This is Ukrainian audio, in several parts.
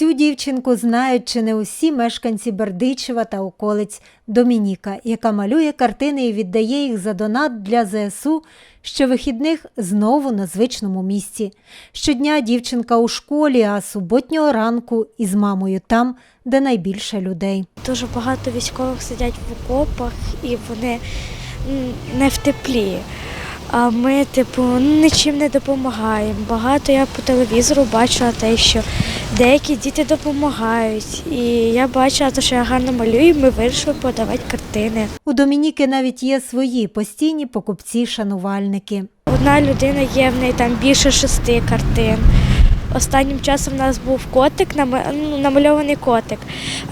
Цю дівчинку знають чи не усі мешканці Бердичева та околиць Домініка, яка малює картини і віддає їх за донат для ЗСУ щовихідних знову на звичному місці. Щодня дівчинка у школі, а суботнього ранку із мамою там, де найбільше людей. Дуже багато військових сидять в окопах і вони не в теплі. А ми, типу, нічим не допомагаємо. Багато я по телевізору бачила те, що деякі діти допомагають. І я бачила, що я гарно малюю, і ми вирішили подавати картини. У Домініки навіть є свої постійні покупці-шанувальники. Одна людина є, в неї там більше шести картин. Останнім часом в нас був котик, ну, намальований котик.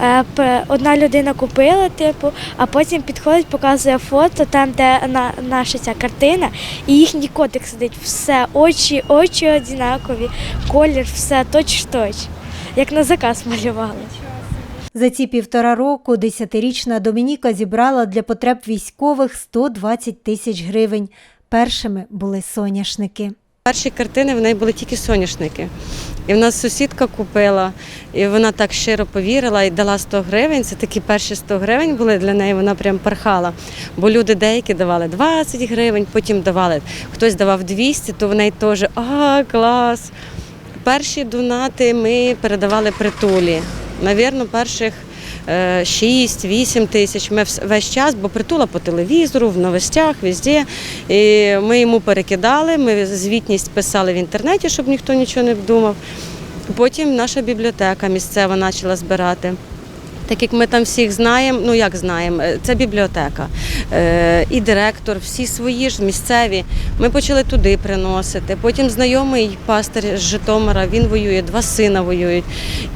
Е, Одна людина купила, типу, а потім підходить, показує фото, там, де наша ця картина, і їхній котик сидить. Все, очі, очі однакові, колір, все точ-точ. Як на заказ малювали. За ці півтора року десятирічна Домініка зібрала для потреб військових 120 тисяч гривень. Першими були соняшники. Перші картини в неї були тільки соняшники. І в нас сусідка купила, і вона так щиро повірила і дала 100 гривень. Це такі перші 100 гривень були для неї, вона прям пархала. Бо люди деякі давали 20 гривень, потім давали, хтось давав 200, то в неї теж а, клас. Перші донати ми передавали притулі. Навірно, перших 6-8 тисяч. Ми весь час, бо притула по телевізору, в новостях, везде. І ми йому перекидали, ми звітність писали в інтернеті, щоб ніхто нічого не думав. Потім наша бібліотека місцева почала збирати. Так як ми там всіх знаємо, ну як знаємо, е, це бібліотека. Е, і директор, всі свої ж місцеві. Ми почали туди приносити. Потім знайомий пастир з Житомира, він воює, два сина воюють.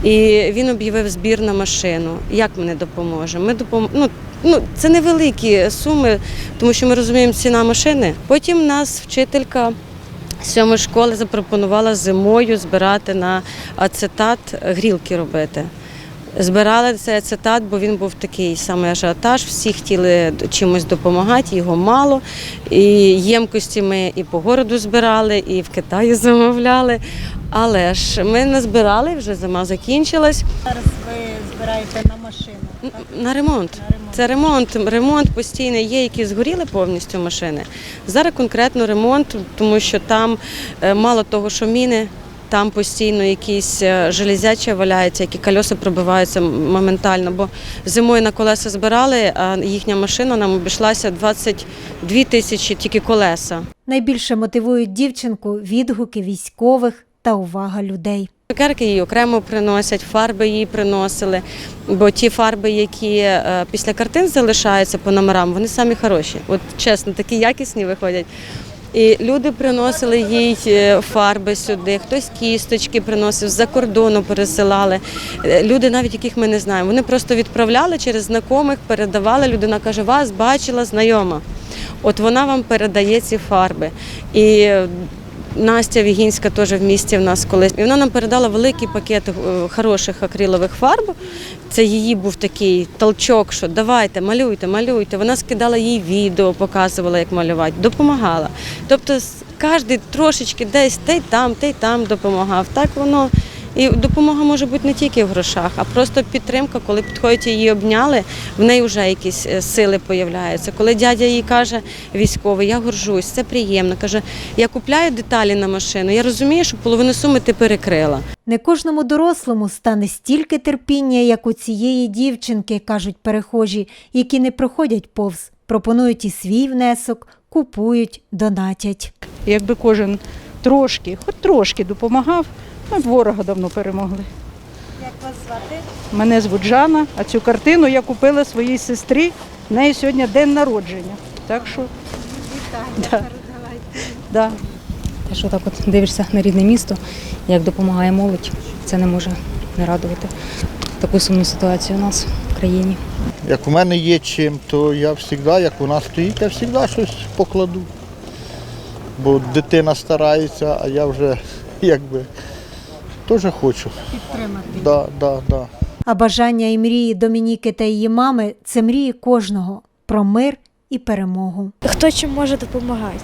І він об'явив збір на машину. Як ми не допоможемо? Ми допом... ну, ну, це невеликі суми, тому що ми розуміємо ціна машини. Потім нас вчителька. Сьомої школи запропонувала зимою збирати на ацетат грілки робити. Збирали цей ацетат, бо він був такий самий ажіотаж. Всі хотіли чимось допомагати, його мало. І ємкості ми і по городу збирали, і в Китаї замовляли. Але ж ми не збирали, вже зима закінчилась. Зараз ви збираєте на машину. Н- На ремонт. Це ремонт. Ремонт постійний є, які згоріли повністю машини. Зараз конкретно ремонт, тому що там е, мало того, що міни. Там постійно якісь е, железячі валяються, які кольоса пробиваються моментально. Бо зимою на колеса збирали, а їхня машина нам обійшлася 22 тисячі тільки колеса. Найбільше мотивують дівчинку відгуки військових та увага людей. Цукерки їй окремо приносять, фарби їй приносили, бо ті фарби, які е, після картин залишаються по номерам, вони самі хороші. От чесно, такі якісні виходять. І люди приносили їй е, фарби сюди, хтось кісточки приносив, з-за кордону пересилали. Е, Люди, навіть яких ми не знаємо, вони просто відправляли через знайомих, передавали. Людина каже, вас бачила знайома. От вона вам передає ці фарби. І Настя Вігінська теж в місті в нас колись. І вона нам передала великий пакет е, хороших акрилових фарб. Це її був такий толчок, що давайте, малюйте, малюйте. Вона скидала їй відео, показувала, як малювати, допомагала. Тобто кожен трошечки десь та й там, те й там допомагав. Так воно. І допомога може бути не тільки в грошах, а просто підтримка, коли підходять її обняли, в неї вже якісь е, сили появляються. Коли дядя їй каже, військовий, я горжусь, це приємно. Каже, я купляю деталі на машину. Я розумію, що половину суми ти перекрила. Не кожному дорослому стане стільки терпіння, як у цієї дівчинки, кажуть перехожі, які не проходять повз, пропонують і свій внесок, купують, донатять. Якби кожен трошки, хоч трошки допомагав, ми б ворога давно перемогли. Як вас звати? Мене звуть Жанна, а цю картину я купила своїй сестрі. В неї сьогодні день народження. Так що да. Да. Те, що так от дивишся на рідне місто, як допомагає молодь, це не може не радувати. Таку сумну ситуацію у нас в країні. Як у мене є чим, то я завжди, як вона стоїть, я завжди щось покладу. Бо дитина старається, а я вже якби теж хочу. Підтримати. Да, да, да. А бажання і мрії Домініки та її мами це мрії кожного про мир і перемогу. Хто чим може допомагати?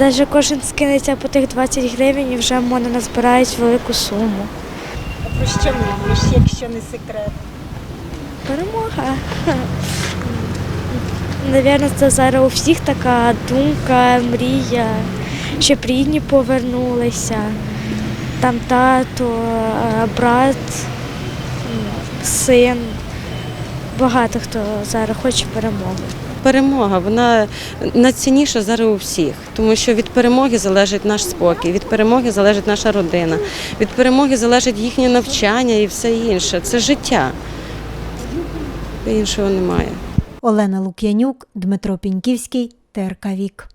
Навіть кожен скинеться по тих 20 гривень і вже можна назбирають велику суму. А Про що мрієш, якщо не секрет? Перемога. Навірно, це зараз у всіх така думка, мрія, щоб рідні повернулися. Там тато, е, брат, син. Багато хто зараз хоче перемоги. Перемога, вона найцінніша зараз у всіх, тому що від перемоги залежить наш спокій, від перемоги залежить наша родина, від перемоги залежить їхнє навчання і все інше. Це життя. Іншого немає. Олена Лук'янюк, Дмитро Піньківський, ТРК Вік.